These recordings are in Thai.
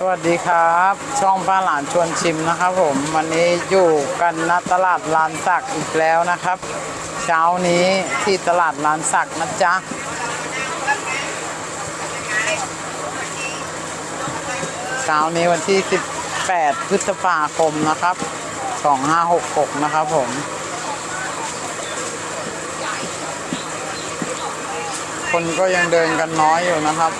สวัสดีครับ ช่องป้าหลานชวนชิมนะครับผมวันนี้อยู่กันณตลาดลานสักอีกแล้วนะครับ เช้านี้ที่ตลาดลานสักนะจ๊ะเช้านี้วันที่ 18 พฤษภาคมนะครับ 2566 นะครับผม คนก็ยังเดินกันน้อยอยู่นะครับ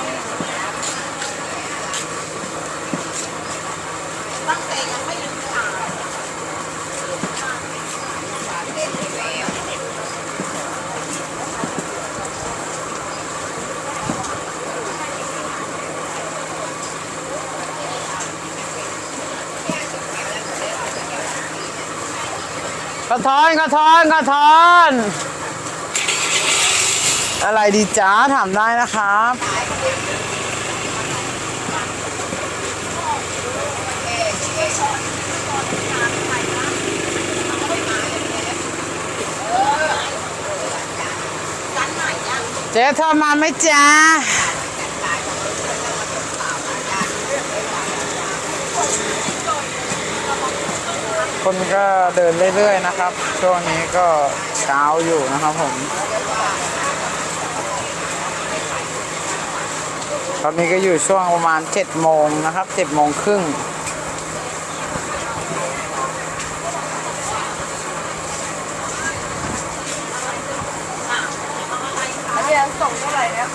กระท้อนกระท้อนกระท้อน อะไรดีจ้าถามได้นะครับ เจ๊ทรมาไหมจ๊ะ คนก็เดินเรื่อยๆนะครับ ช่วงนี้ก็เช้าอยู่นะครับผมตอนนี้ก็อยู่ช่วงประมาณ7โมงนะครับ7โมงครึ่ง อันนี้ส่งเท่าไหร่แล้ว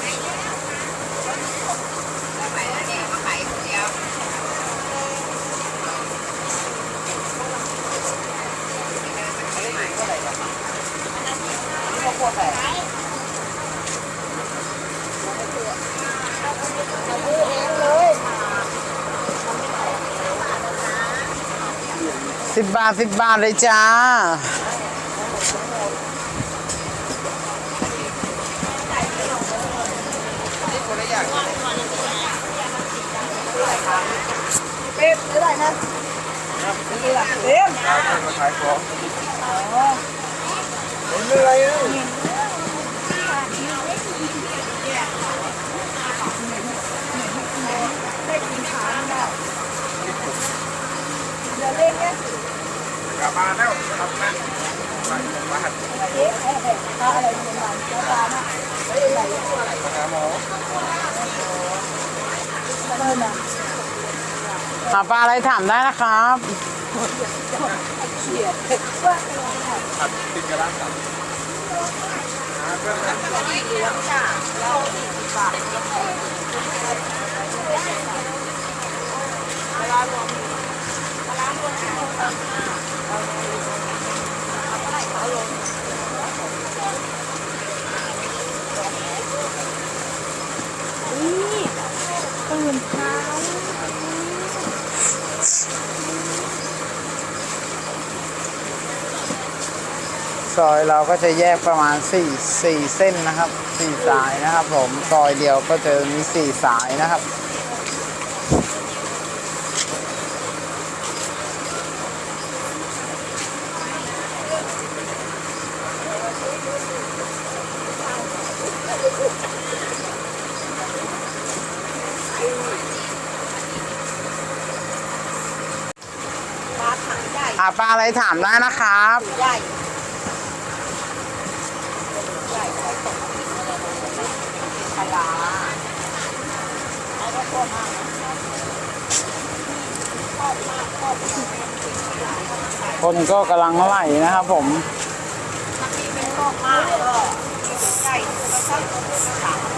สิบบาทเลยจ้า เป๊ะเท่าไหร่นะเต็มมาขายของเห็นอะไรนะเดี๋ยวเล่นเนี่ย กลับมาแล้วทำงานบ้านบ้านเอ๊ะไอ้แห่ปลาอะไรเป็นมันปลานะเฮ้ยอะไรมาหาหมอเริ่มอะหาปลาอะไรถามได้นะครับเขียดว่าผัดติดกระด้างกับหาเพื่อนกัน ตื่นเช้าซอยเราก็จะแยกประมาณ 4 4 เส้นนะครับ 4 สายนะครับผม ซอยเดียวก็จะมี 4 สายนะครับ อ่าปลาอะไรถามได้นะครับ ใหญ่ใหญ่ใช้ตกปลาร้าแล้วก็ชอบมากชอบมากชอบมากคนก็กำลังไหลนะครับผม บางทีเป็นชอบมากก็ใหญ่แล้วก็สามโล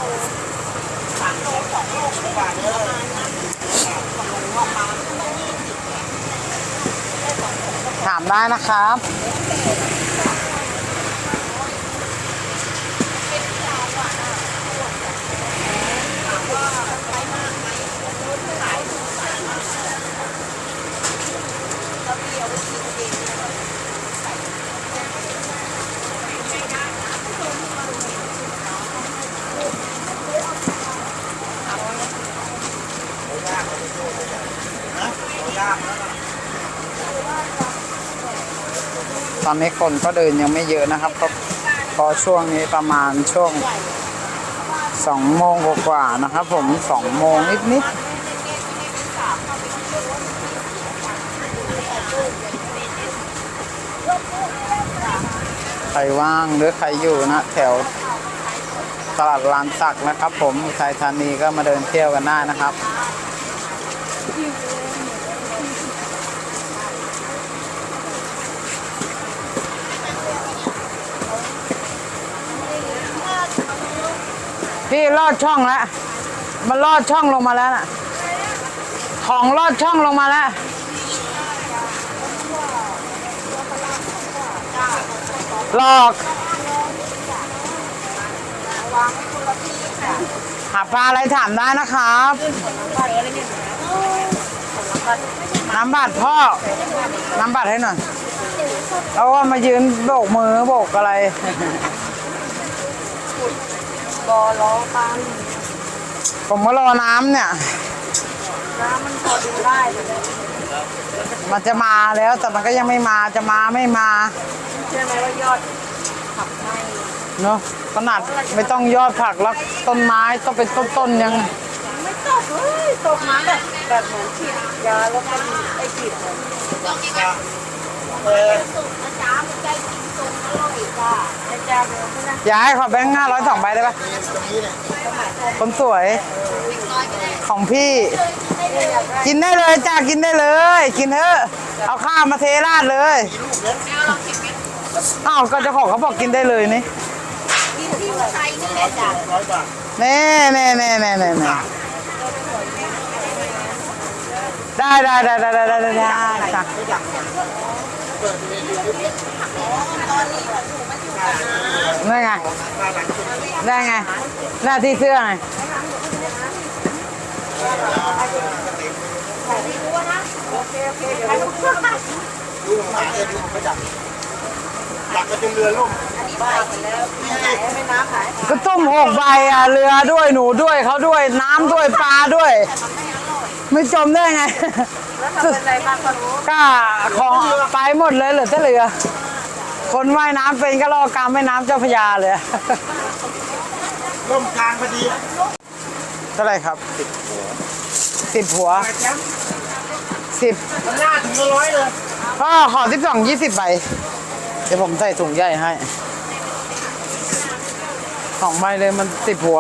สามโลสองโลกว่าเลยประมาณนั้นสองโลออกมา ถาม ได้นะครับ อนนี้คนก็เดินยังไม่เยอะนะครับก็พอช่วงนี้ประมาณช่วงสองโมงกว่าๆนะครับ ผมสองโมงนิดๆใครว่างหรือใครอยู่นะ แถวตลาดลานสักนะครับ ผมไทยธานีก็มาเดินเที่ยวกันได้นะครับ พี่ลอดช่องแล้วมันลอดช่องลงมาแล้วน่ะ ของลอดช่องลงมาแล้วหลอกหาปลาอะไรถามได้นะครับน้ำบัตรพ่อ น้ำบัตรให้หน่อยแล้วว่ามายืนโบกมือโบกอะไร บอล้อปันผมก็รอน้ำเนี่ย น้ำมันพอดูได้เลยมันจะมาแล้วแต่มันก็ยังไม่มาจะมาไม่มาเชื่อไหมว่ายอดขับไม่เนาะขนาดไม่ต้องยอดผักแล้วต้นไม้ต้องเป็นต้นๆยัง ไม่ตกเลยตกน้ำแบบแบบเหมือนฉีดยาแล้วก็ไอ้ฉีดเหมือนเอ ย้ายขอแบงค์ห้าร้อยสองใบได้ปะคนสวย ของพี่ กินได้เลยจ้ากินได้เลย กินเถอะเอาข้าวมาเทราดเลยอ้าวก็จะของเขาบอกกินได้เลยนี่ที่ใช้นี่แหละจ้ะแม่แม่แม่แม่แม่แน่ได้ได้ได้ได้ได้ได้ได้จ้ นั่นไง ได้ไง หน้าที่เสื้อไงดูหมาเอ็นดูไม่จับหลักกระจนเรือล่มไปแล้มหนก็ต้มหกใบอะเรือด้วยหนูด้วยเขาด้วยน้ำด้วยปลาด้วย ไม่จมได้ไงแล้างก็รู้ก็ของไปหมดเลยเหลือแต่เรือ คนว่ายน้ำเป็นก็รอกรรมแม่น้ำเจ้าพระยาเลยล่มกลางพอดีเท่าไหร่ครับสิบหัวแชมป์สิบมันหน้าถึงก็ร้อยเลยก็ขอสิบสองยี่สิบใบเดี๋ยวผมใส่ถุงใหญ่ให้สองใบเลยมันสิบหัว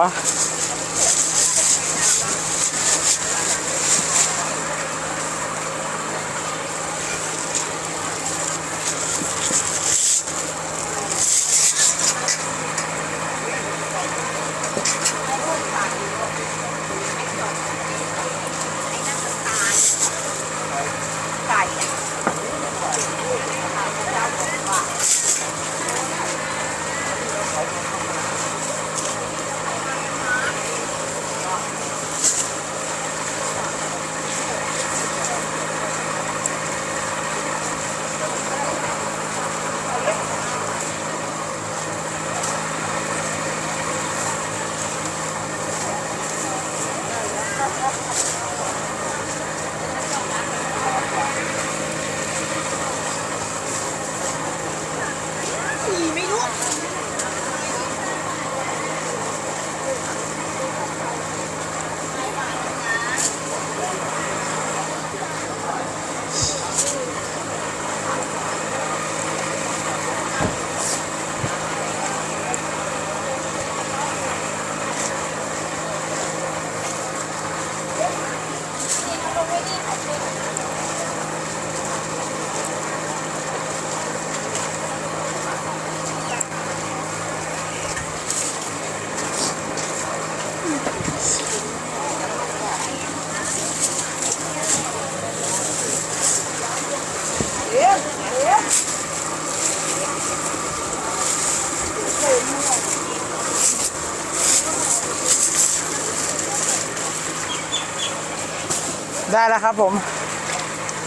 ได้แล้วครับผม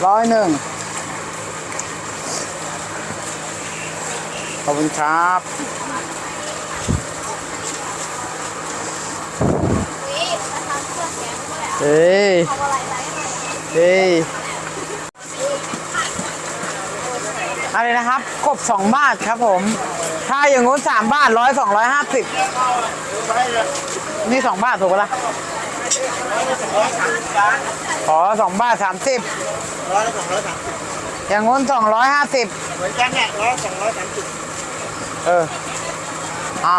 ร้อยหนึ่งขอบคุณครับเฮ้ยเฮ้ยอะไรนะครับ กบสองบาทครับผม ถ้าอย่างงู้นสามบาทร้อยสองร้อยห้าสิบนี่สองบาทถูกปะล่ะ ขอสองบาทสามสิบร้อยละสองร้อยสามสิบอย่างงู้นสองร้อยห้าสิบเหมือนกันเนี่ยร้อยสองร้อยสามสิบเออเอา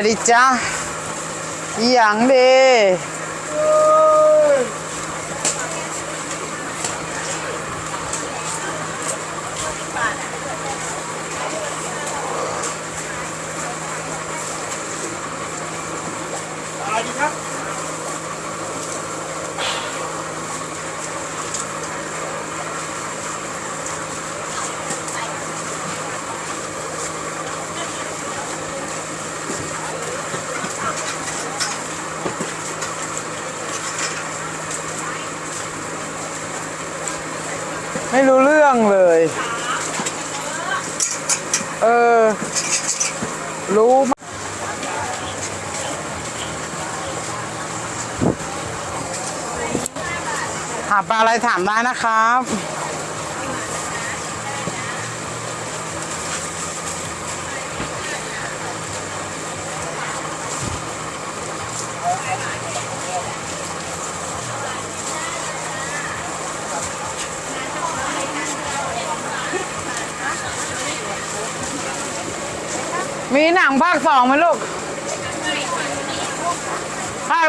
อะไรดีจ๊ะอหย่างดี อะไรดีครับ ไม่รู้เรื่องเลย เออ รู้มาก หาปลาอะไรถามได้นะครับ มีหนังภาคสองไหมลูก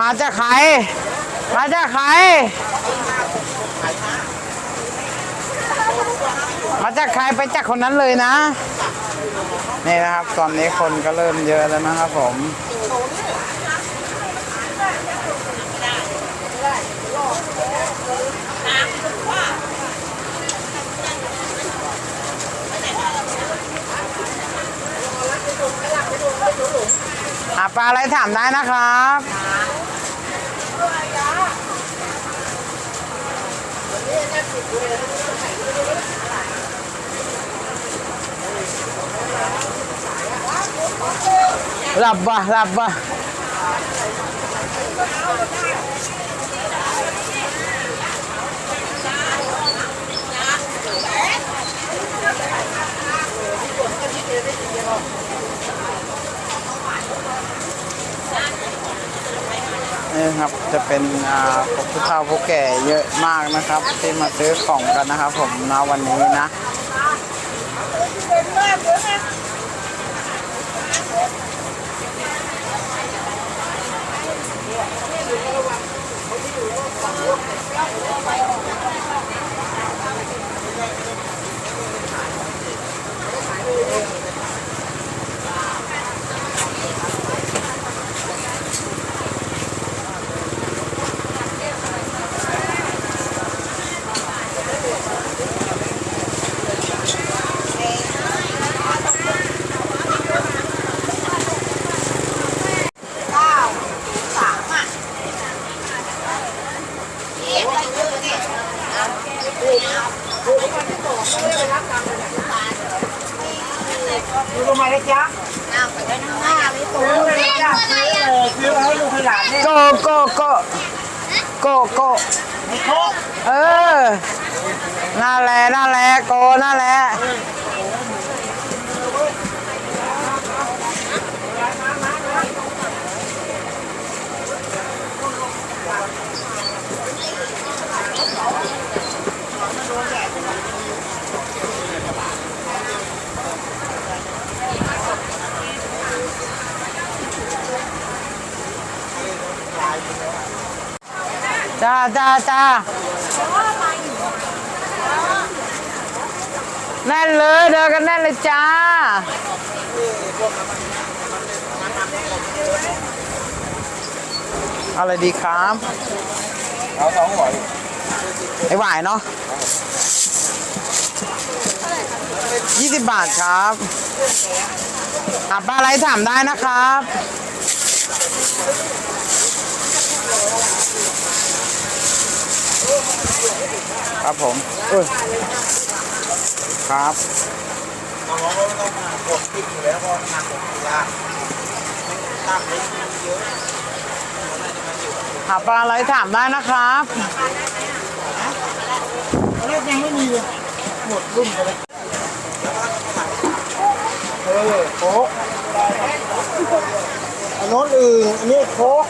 มาจากใคร มาจากใคร มาจากใครไปจากคนนั้นเลยนะ นี่นะครับ ตอนนี้คนก็เริ่มเยอะแล้วนะครับผมหาปลาอะไรถามได้นะครับ หลับว่ะหลับว่ะ นี่ครับจะเป็นพวกผู้เฒ่าผู้แก่เยอะมากนะครับ ที่มาซื้อของกันนะครับ ผมนะวันนี้นะ เโก ไม่โคก เออน่าแลน่าแลโกน่าแลาจ้าแน่นเลยเดินกันแน่นเลยจ้า อะไรดีครับเอาสองหัวไอหวายเนาะยี่สิบบาทครับหาปลาอะไรถามได้นะครับ ครับผมเอยครับน้องก็ไม่ต้องกดติดอยู่แล้วเพราะหนักกว่าลาตั้งเลยเยอะหาปลาอะไรถามได้นะครับตอนแรกยังไม่มีเลยหมดรุ่นไปเลยเออโคกอันโน้นอื่นอันนี้โคก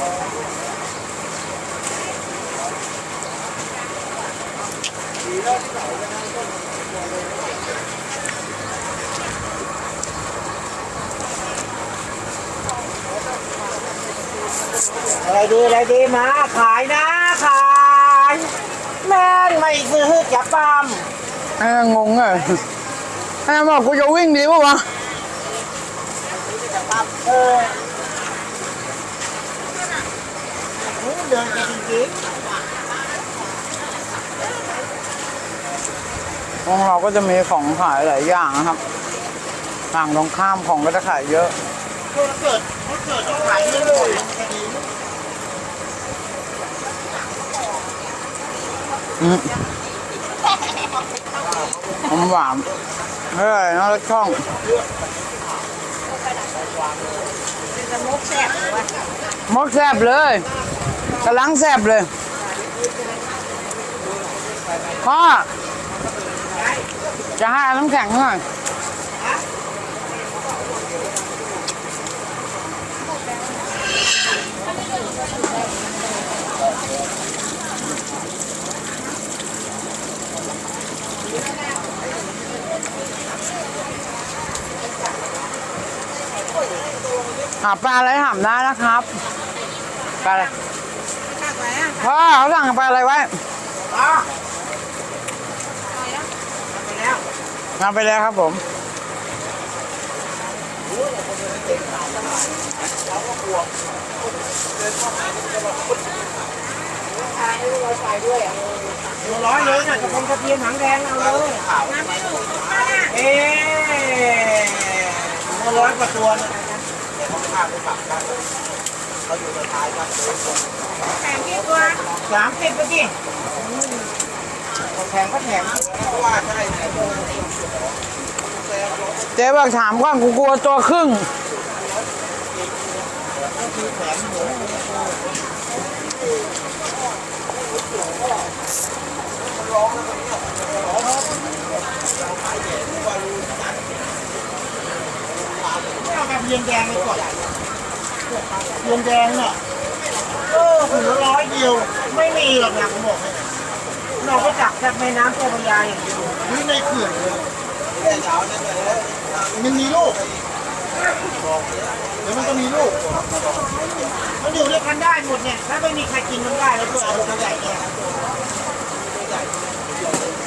อะไรดีอะไรดีมาขายนะขายแม่นไม่ซื้อจะปั๊มเอองงอะแม่บอกกูจะวิ่งดีปะวะเออโอ้เดินไปจริง ของเราก็จะมีของขายหลายอย่างนะครับฝั่งตรงข้ามของก็จะขายเยอะถ้าเกิดถ้าเกิดขายเรื่อยๆจะดีอืมหอมหวานเฮ้ยน่ารักช่องมกแซบเลยวะมดแซบเลยกำลังแซบเลยพ่อ จะให้น้ำแข็งหน่อยหาปลาอะไรถามได้นะครับปลาอะไรตักไหนอะพ่อเขาสั่งปลาอะไรไว้ อะ ไปแล้ว นำไปเลยครับผมทานด้วยเราใส่ด้วยอะตัวร้อยเลยน่ะจะเป็นกระเทียมหางแดงเอาเลยน้ำไม่ถูกมากอะเอ๊ตัวร้อยกว่าตัวนะเขาอยู่ในท้ายกันแข่งกี่ตัวสามสิบก็ดิแถมก็แถมเพราะว่าใช่ เจ๊บอกถามก่อนกูกลัวตัวครึ่ง เอาแบบเย็นแดงไปก่อนเย็นแดงเนี่ยเออถึงร้อยเดียว ไม่มีหรอกนะผมบอกให้เราก็จับจากแม่น้ำเจ้าพระยาอย่างเดียว นี่ในเขื่อนเลยมันมีลูกเดี๋ยวมันก็มีลูกมันอยู่ด้วยกันได้หมดเนี่ย ถ้าไม่มีใครกินมันได้แล้วด้วยเอาตัวใหญ่เนี่ย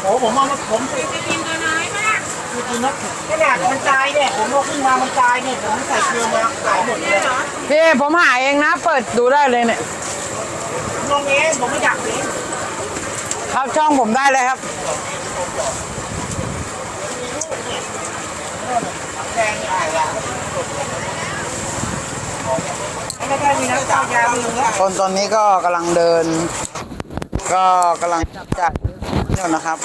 โอ้ผมเอามาผมจะกินตัวน้อยมากคือกินนะขนาดมันตายเนี่ย ผมเอาขึ้นมามันตายเนี่ย ผมใส่เกลือมาขายหมดเลยพี่ผมหาเองนะ เปิดดูได้เลยเนี่ยลงเองผมไม่อยากเอง เข้าช่องผมได้เลยครับแดงใหญ่ละไม่ได้มีน้ำตาลยามีเนื้อคนตอนนี้ก็กำลังเดิน ก็กำลังจับจ่ายอยู่นะครับ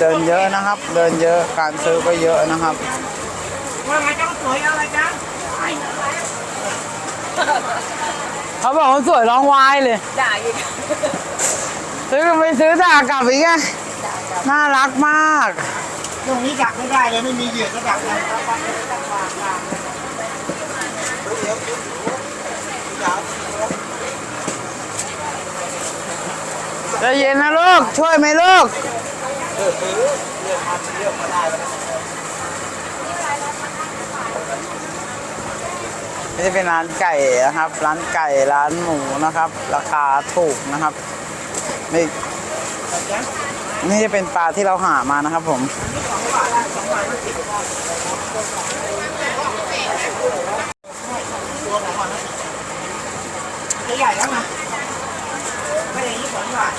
เดินเยอะนะครับ เดินเยอะการซื้อก็เยอะนะครับว่าไงจ้าสวยอะไรจ้าเขาบอกว่าสวยร้องวายเลยด่าอีก ซื้อไม่ซื้อด่ากลับอีกอะน่ารักมาก ตรงนี้ดักไม่ได้เลยไม่มีเหยื่อก็ดักได้ใจเย็นนะลูก ช่วยไหมลูกนี่จะเป็นร้านไก่นะครับ ร้านไก่ร้านหมูนะครับ ราคาถูกนะครับ นี่นี่จะเป็นปลาที่เราหามานะครับผม ใหญ่แล้วนะไม่ได้ยี่สิบบาท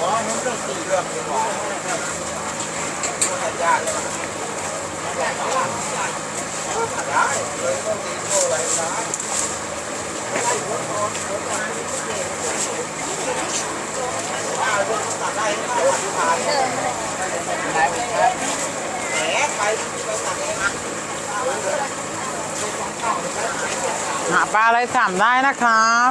อ๋อมันเรื่องสี่เรื่องหวานยากเลยได้เลยต้องตีโตอะไรนะตัดได้ไม่ได้ตัดผ่านแหมไปไปตัดเองนะ หาปลาอะไรถามได้นะครับ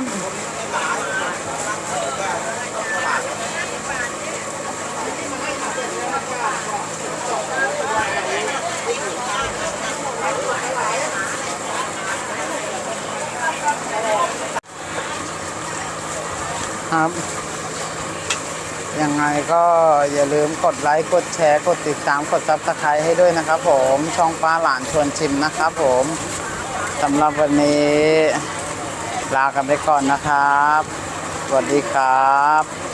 ครับ ยังไงก็อย่าลืมกดไลค์ กดแชร์ กดติดตาม กดซับสไครต์ให้ด้วยนะครับผม ช่องป้าหลานชวนชิมนะครับผมสำหรับวันนี้ ลากันไปก่อนนะครับ สวัสดีครับ